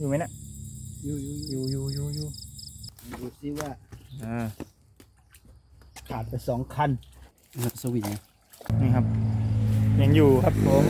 อยู่ไหมเนะอยู่อยู่อยู่อยู่อยู่อยู่ดูซิว่าอ่าขาดไปสองคันสวิงนี่ครับ ยังอยู่ครับผม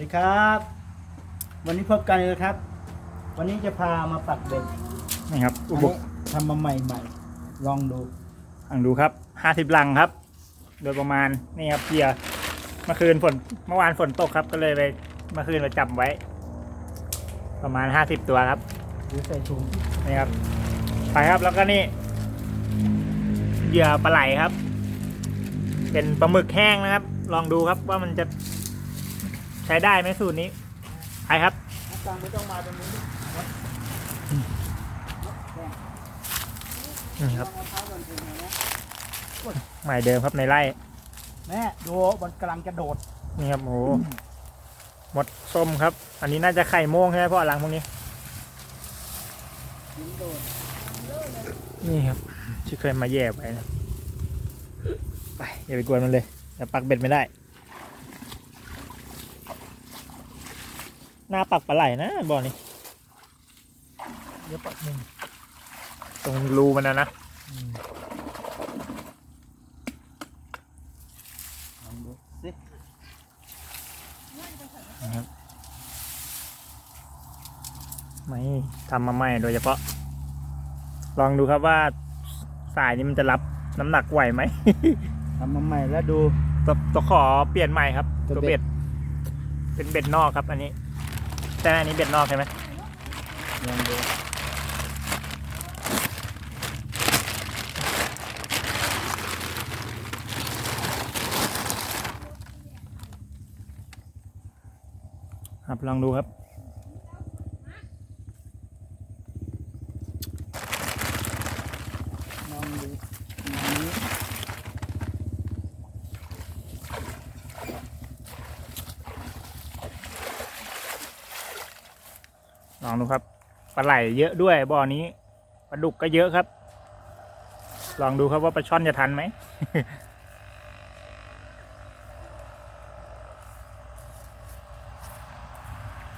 ดีครับ วันนี้พบกันเลยครับ วันนี้จะพามาปักเบ็ดนี่ครับอุอันปนี้กรณ์ทำมาใหม่ๆ ลองดูอ่างดูครับห้าสิบลังครับ โดยประมาณนี่ครับเพียเมื่อคืนฝนเมื่อวานฝนตกครับ ก็เลยไปเมื่อคืนเราจับไว้ ประมาณห้าสิบตัวครับหรือใส่ถุงนี่ครับไปครับแล้วก็นี่เหยื่อปลาไหลครับ เป็นปลาหมึกแห้งนะครับ ลองดูครับว่ามันจะ ใช้ได้ไหมสูตรนี้ไปครับตังไม่ต้องมาตรงนี้นี่ครับใหม่เดิมครับในไร่แม่ดูมันกำลังจะโดดนี่ครับโอ้โหหมดส้มครับ อันนี้น่าจะไข่โม่งใช่ไหมพ่อหลังพวกนี้โดดนี่ครับที่เคยมาแย่ไปนะไปอย่าไปกวนมันเลยอย่าปักเบ็ดไม่ได้ หน้าปักปลาไหลนะบ่อนี้เดี๋ยวปักหนึ่งตรงรูมันนะนะลองดูสิไม่ทำมาใหม่โดยเฉพาะ ลองดูครับว่าสายนี้มันจะรับน้ำหนักไหวไหม ทำมาใหม่แล้วดูตัวตัวขอเปลี่ยนใหม่ครับ ตัวตัวเบ็เบ็ดดเป็นเบ็ดนอกครับอันนี้ แต่อันนี้เบ็ดนอกใช่ไหมลองดูครับลองดูครับ ลองดูอันนี้ ล องดูครับปลาไหลเยอะด้วยบ่อนี้ปลาดุกก็เยอะครับ ลองดูครับว่าปลาช่อนจะทันไหม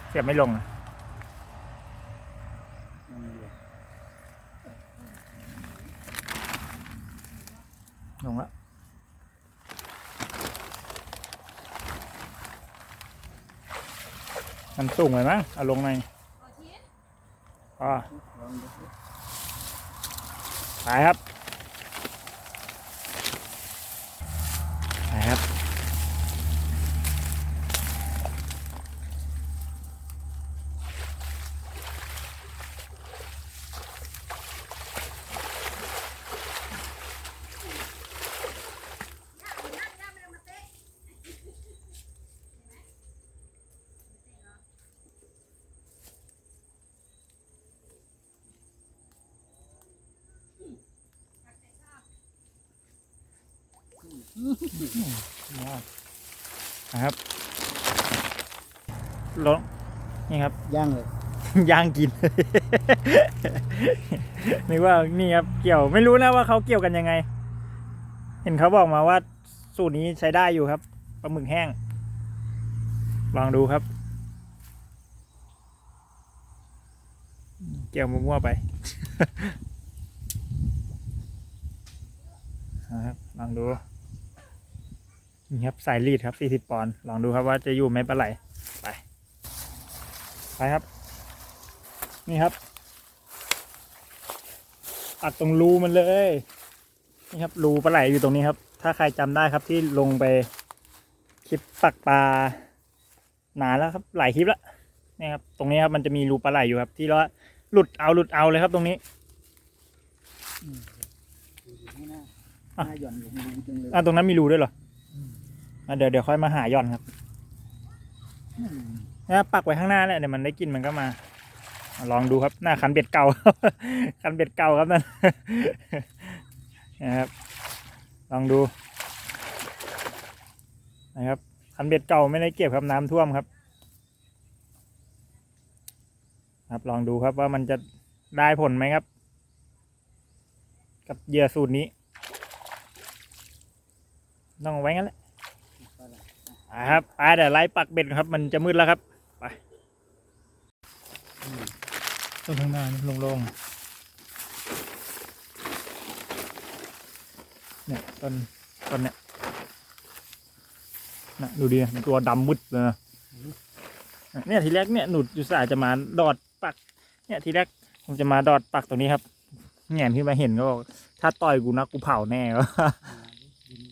เสียบไม่ลงลงลงแล้วมันสูงเลยมั้งเอาลงหน่อยอ๋อลงดูสิ ไปครับ นะครับลงนี่ครับ ย่างเลย ย่างกิน นึกว่านี่ครับเกี่ยวไม่รู้นะว่าเขาเกี่ยวกันยังไง เห็นเขาบอกมาว่าสูตรนี้ใช้ได้อยู่ครับปลาหมึกแห้ง ลองดูครับ เกี่ยวมั่วๆไปนะครับลองดู นี่ครับสายรีดครับ 40 ปอนด์ลองดูครับว่าจะอยู่ไหมปลาไหลไป ไปครับ นี่ครับปักตรงรูมันเลย นี่ครับรูปลาไหลอยู่ตรงนี้ครับ ถ้าใครจำได้ครับที่ลงไปคลิปปักปลานานแล้วครับ หลายคลิปแล้วนี่ครับ ตรงนี้ครับมันจะมีรูปลาไหลอยู่ครับ ที่เราหลุดเอาหลุดเอาเลยครับตรงนี้อ่างหน้าอะหน้าหย่อนอยู่ข้างบนจังเลยอะตรงนั้นมีรูด้วยเหรอ อะเดี๋ยวเดี๋ยวค่อยมาหาย่อนครับอืมนะปักไว้ข้างหน้าเนี่ยเดี๋ยวมันได้กินมันก็มา ลองดูครับหน้าคันเบ็ดเก่า คันเบ็ดเก่าครับนั่นนะครับ ลองดูนะครับคันเบ็ดเก่าไม่ได้เก็บครับน้ำท่วมครับ ครับลองดูครับว่ามันจะได้ผลไหมครับ กับเหยื่อสูตรนี้ ต้องเอาไว้งั้นแหละ อ่าครับไปเดี๋ยวไล่ปักเบ็ดครับ มันจะมืดแล้วครับ ไปต้นข้างหน้านี่โล่งๆเนี่ยต้นต้นเนี่ยนะดูดิมันตัวดำมืดเลยนะเนี่ยทีแรกเนี่ยหนุดอยู่สายจะมาดอดปัก เนี่ยทีแรกผมจะมาดอดปักตรงนี้ครับแงนขึ้นมาเห็นก็บอกถ้าต่อยกูนะกูเผาแน่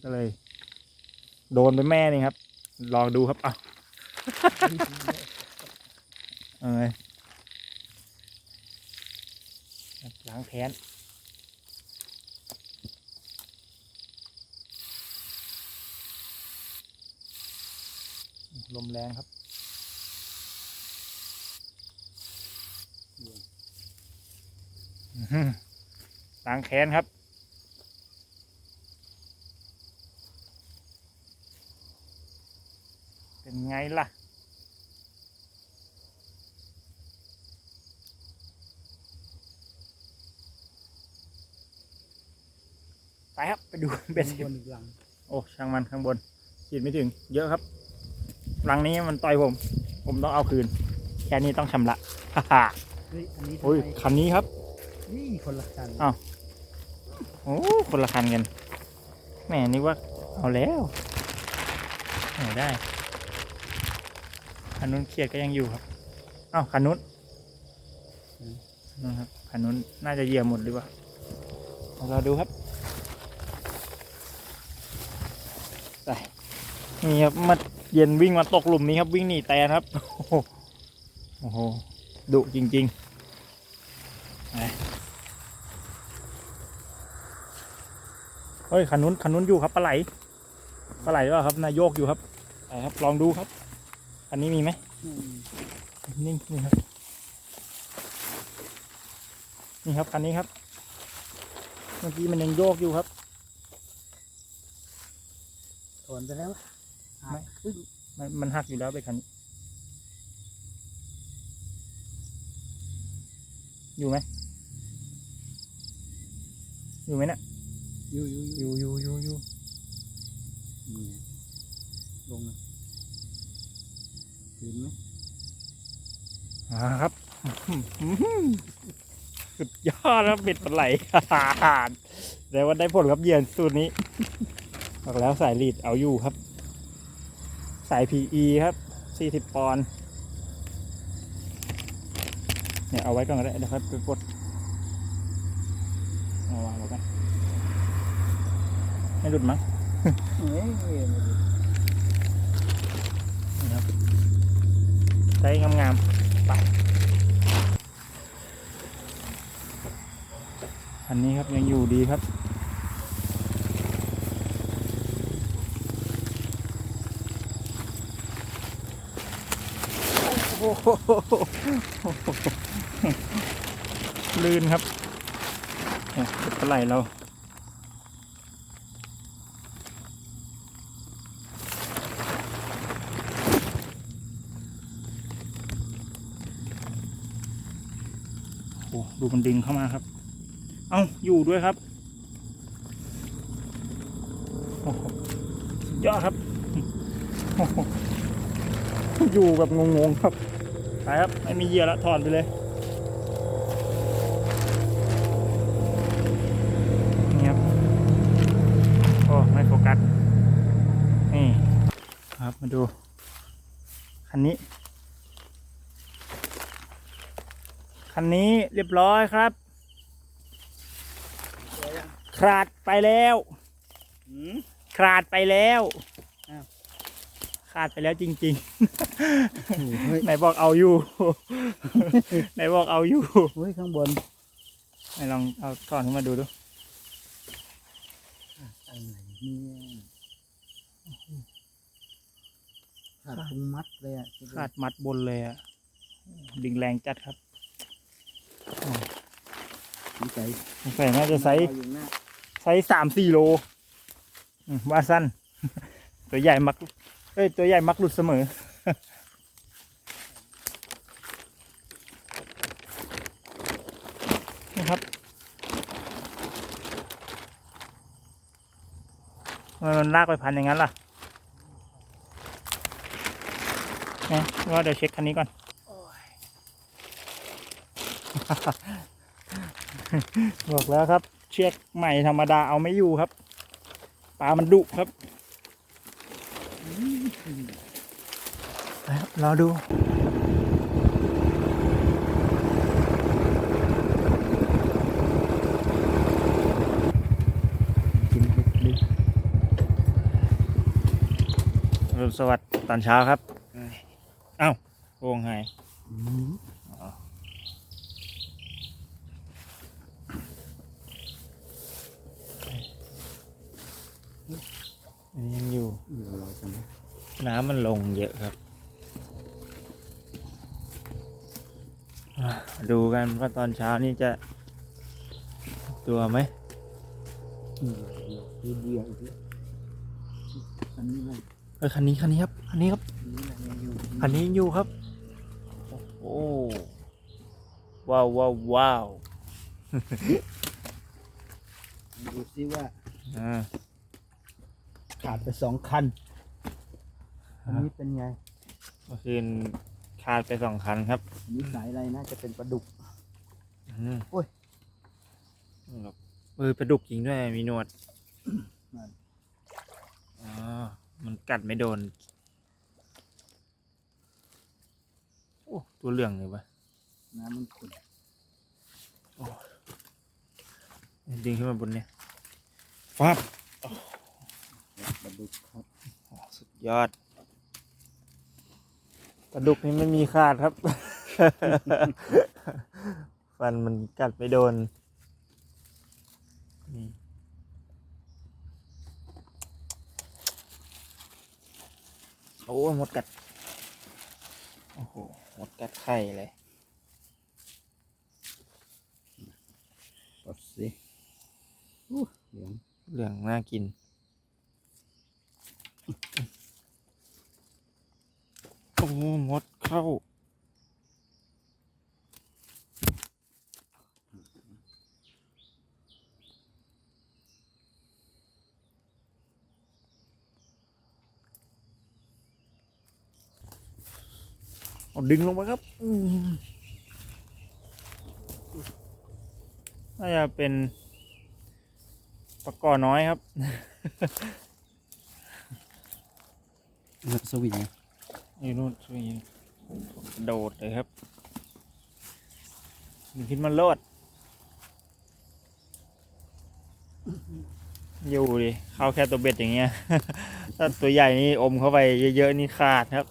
ก็เลย โดนไปแม่นี่ครับ ลองดูครับอะเอ้ยล้างแค้นลมแรงครับอื้อหือล้างแค้นครับ เป็นไง ล่ะ ไปครับ ไปดูเบ็ดบนอีกหลังโอ้ ช่างมันข้างบนขีดไม่ถึง เยอะครับรังนี้มันต่อยผม ผมต้องเอาคืน แค่นี้ต้องชำระฮ่าฮ่าเฮ้ยอันนี้ทำโอ้ยไมคันนี้ครับ นี่คนละกันอ้าว โอ้คนละคันกันแหมนึกว่าเอาแล้วไหนได้ คันนู้นเครียดก็ยังอยู่ครับอ้าวคันนู้นนู่นครับคันนู้นน่าจะเหยียบหมดหรือเปล่าเอาเราดูครับไปนี่ครับมาเย็นวิ่งมาตกหลุมนี้ครับวิ่งหนีแตนครับ โอ้โหโอ้โหดุจริงๆไปเฮ้ยคันนู้นคันนู้นอยู่ครับปลาไหลปลาไหลหรือเปล่าครับนายโยกอยู่ครับไปครับ ลองดูครับ คันนี้มีไหมอืมนี่นี่ครับ นี่ครับคันนี้ครับ เมื่อกี้มันยังโยกอยู่ครับถอนไปแล้วไม่ขึ้นมันมันหักอยู่แล้วไปคันนี้ อยู่ไหม อยู่ไหมเนะอยู่อยู่อยู่อยู่อยู่อยู่อยู่นี่ลงนะ เห็นไหมอ่าครับสุดยอดครับเบ็ดปลาไหลแต่ว่าได้ผลครับเหยื่อสูตรนี้บอกแล้วสายลีดเอาอยู่ครับ สาย PE ครับ40ปอนด์เนี่ยเอาไว้ก่อนก็ได้เดี๋ยวค่อยไปปลดเอาวางไว้กันไม่หลุดมั้ง เอ้ยไม่ได้ นี่ครับ ใช้งามๆไปอันนี้ครับยังอยู่ดีครับโอ้โหลื่นครับเนี่ยเป็นปลาไหลเรา ดูมันดึงเข้ามาครับ เอาอยู่ด้วยครับโอ้โหสุดยอดครับโอ้โหอยู่แบบงงๆครับไปครับ ไม่มีเหยื่อละถอนไปเลยนี่ครับโอ้ไม่โฟกัส นี่ ครับมาดู คันนี้ คันนี้เรียบร้อยครับ ขาดไปแล้วหืมขาดไปแล้วอ้าวขาดไปแล้วจริงโอ้เฮ้ยๆไหนบอกเอาอยู่ ไหนบอกเอาอยู่เฮ้ยข้างบนไหนลองเอาถอนขึ้นมาดูดูอะไรเนี่ยขาดเป็นมัดเลยอะขาดมัดบนเลยอะดึงแรงจัดครับ สงสัยสงสัยน่าจะไซส์อยู่หน้าไซช้สามสี่โลอืมว่าสั้น ตัวใหญ่มัก เอ้ย ตัวใหญ่มักหลุดเสมอ นะครับทำไมมันลากไปพันอย่างนั้นล่ะนะว่าเดี๋ยวเช็คคันนี้ก่อน บอกแล้วครับ เชือกใหม่ธรรมดาเอาไม่อยู่ครับปลามันดุครับไปครับรอดูกินเห็ดดิรุณสวัสดิ์ตอนเช้าครับ เอ้าโอ่งหาย อืมอันนี้ยังอยู่เดี๋ยวรอกันนะน้ำมันลงเยอะครับอะดูกันว่าตอนเช้านี่จะ ตัวไหมอืมเดี๋ยวเดียวอีกแล้วอันนี้เลยเออคันนี้คันนี้ครับคันนี้ครับอันนี้แหละยังอยู่คันนี้ยังอยู่ครับ โอ้ว้าวว้าวว้าวดูซิว่าอ่า ขาดไปสองคันอันนี้เป็นไงเมื่อคืนขาดไปสองคันครับอันนี้สายอะไรนะจะเป็นปลาดุกอืมโอ้ยครับเออปลาดุกจริงด้วยมีหนวดนั่นอ๋อมันกัดไม่โดนโอ้ตัวเหลืองเลยวะน้ำมันขุ่นดึงขึ้นมาบนเนี่ยฟาบ ปลาดุกครับอ๋อสุดยอดปลาดุกนี่ไม่มีขาดครับ ฟันมันกัดไม่โดนนี่โอ้ยมดกัด โอ้โหมดกัดไข่เลยปลดสิอู้เหลือง เหลืองน่ากิน โอ้มดเข้าเอาดึงลงมาครับน่าจะเป็นปลากอน้อยครับ สวิง อยู่นู่นช่วยยิงโดดเลยครับมันขึ้นมาโลด อยู่ดิเข้าแค่ตัวเบ็ดอย่างเงี้ย ถ้าตัวใหญ่นี่อมเข้าไปเยอะๆนี่ขาดครับ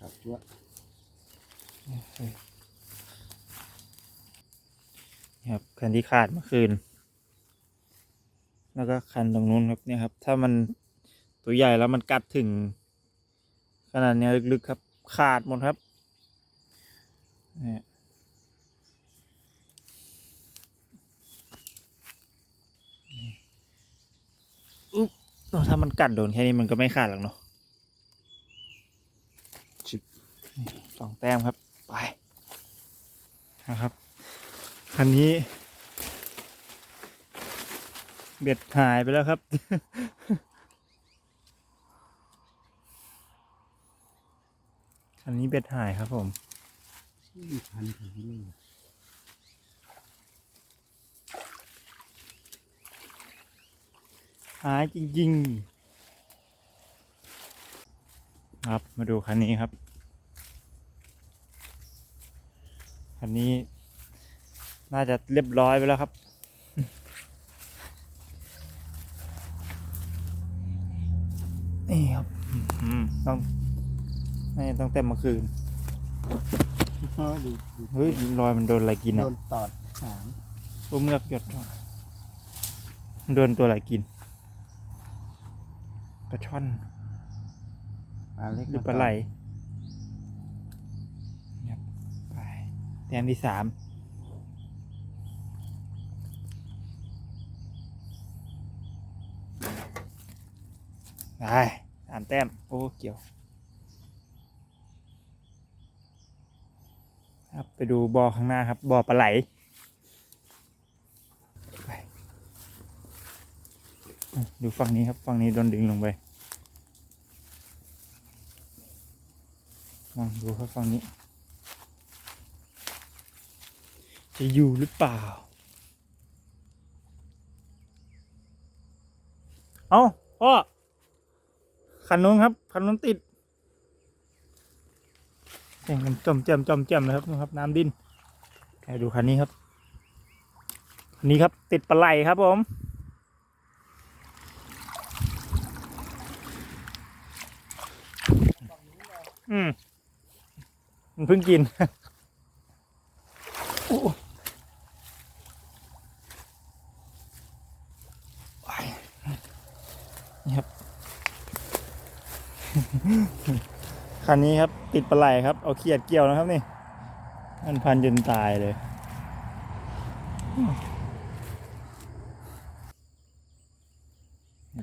ครับจ้วนี่ครับคันที่ขาดเมื่อคืน แล้วก็คันตรงนู้นครับเนี่ยครับ ถ้ามัน ตัวใหญ่แล้วมันกัดถึง ขนาดเนี้ยลึกๆครับ ขาดหมดครับเนี่ยอุ๊บถ้ามันกัดโดนแค่นี้มันก็ไม่ขาดหรอกเนาะชิบนี่สองแต้มครับ ไป นะครับ คันนี้ เบ็ดหายไปแล้วครับ คันนี้เบ็ดหายครับผมมีพันถึงนี่หายจริงๆ ครับมาดูคันนี้ครับ คันนี้ น่าจะเรียบร้อยไปแล้วครับนี่ครับอืมต้อง ให้ตั้งแต่เมื่อคืนเฮ้ยรอยมันโดนอะไรกินอะ โดนตอดหางโอ้เมือกหยดโดนตัวอะไรกินกระช่อนปลาเล็กหรือปลาไหลไปแต้มที่สามไปสานแต้ม โอ้ เกี่ยว ครับไปดูบ่อข้างหน้าครับบ่อปลาไหลดูฝั่งนี้ครับฝั่งนี้โดนดึงลงไปลองดูครับฝั่งนี้ จะอยู่หรือเปล่า เอาพ่อคันนู้นครับคันนู้นติด แข่งจมแจมจมแจมเลยครับนะครับ น้ำดินดูคันนี้ครับคันนี้ครับติดปลาไหลครับผมอืมมันเพิ่งกินโอ้ยนี่ครับ คันนี้ครับ ติดปลาไหลครับ เอาเขียดเกี่ยวนะครับนี่ มันพันจนตายเลย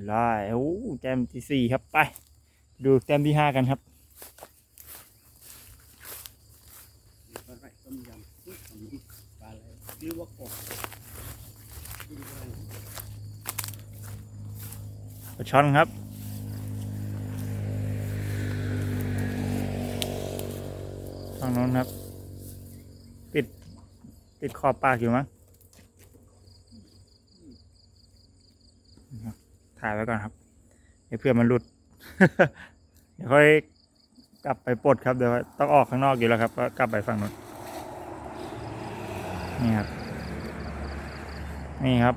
ไล่โอ้แต้มที่สี่ครับไป ดูแต้มที่ห้ากันครับหรือว่ากบปลาช่อนครับ ฝั่งโน้นครับ ติด ติดขอบปากอยู่มั้งถ่ายไว้ก่อนครับเดี๋ยวเพื่อมันหลุด เดี๋ยวค่อยกลับไปปลดครับเดี๋ยวต้องออกข้างนอกอยู่แล้วครับก็กลับไปฝั่งโน้นนี่ครับ นี่ครับ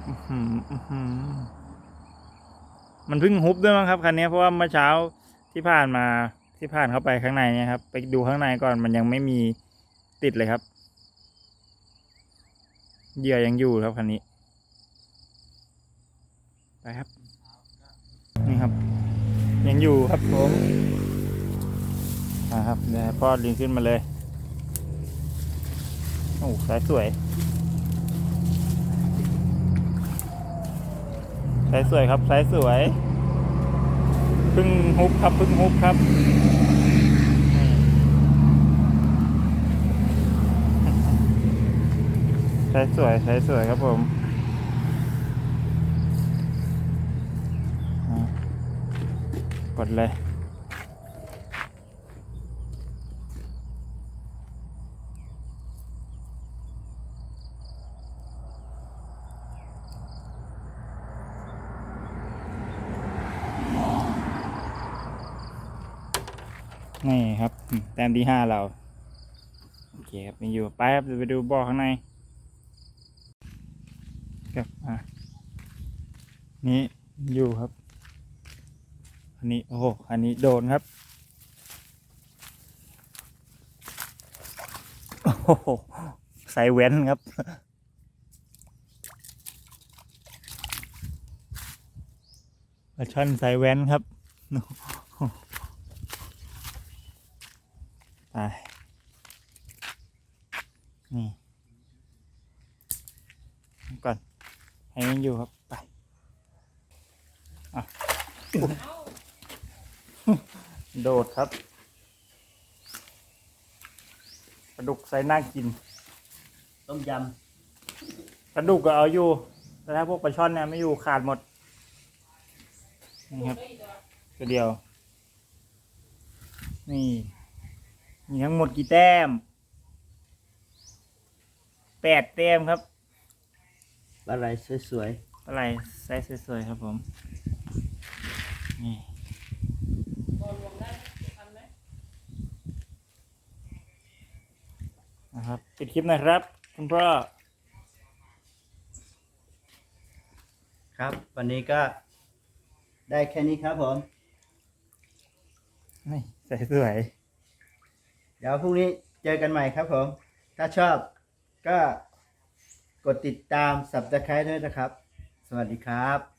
มันเพิ่งฮุบด้วยมั้งครับคันนี้เพราะว่าเมื่อเช้าที่ผ่านมา ที่ผ่านเข้าไปข้างในเนี่ยครับ ไปดูข้างในก่อนมันยังไม่มีติดเลยครับเหยื่อยังอยู่ครับคันนี้ไปครับ นี่ครับ ยังอยู่ครับผมนะครับเดี๋ยวพ่อดึงขึ้นมาเลยโอ้สายสวยสายสวยครับสายสวย พึ่งฮุบครับพึ่งฮุบครับใช้สวยใช้สวยครับผมกดเลย นี่ครับ แต้มที่ห้าเรา โอเคครับมีอยู่ไปครับเดี๋ยวไปดูบ่อข้างในครับอะนี่อยู่ครับ อันนี้โอ้โหอันนี้โดนครับโอ้โหใส่แว้นครับปลาช่อนใส่แว้นครับ ไปนี่ก่อนให้มันอยู่ครับ ไปอะโดดครับปลาดุกใส่น่ากิน ต้มยปลาดุกก็เอาอยู่ แต่ถ้าพวกปลาช่อนเนี่ยไม่อยู่ขาดหมด นี่ครับตัวเดียว นี่ มีทั้งหมดกี่แต้มแปดแต้มครับำปลาไหลสวยอะไรไซส์สวยๆครับผม นี่ นะครับปิดคลิปหนะครับ คุณพ่อ ๆครับ วันนี้ก็ได้แค่นี้ครับผม นี่ใส่สวยเดี๋ยวพรุ่งนี้เจอกันใหม่ครับผม ถ้าชอบก็กดติดตามสับตะไคร้ด้วยนะครับ สวัสดีครับ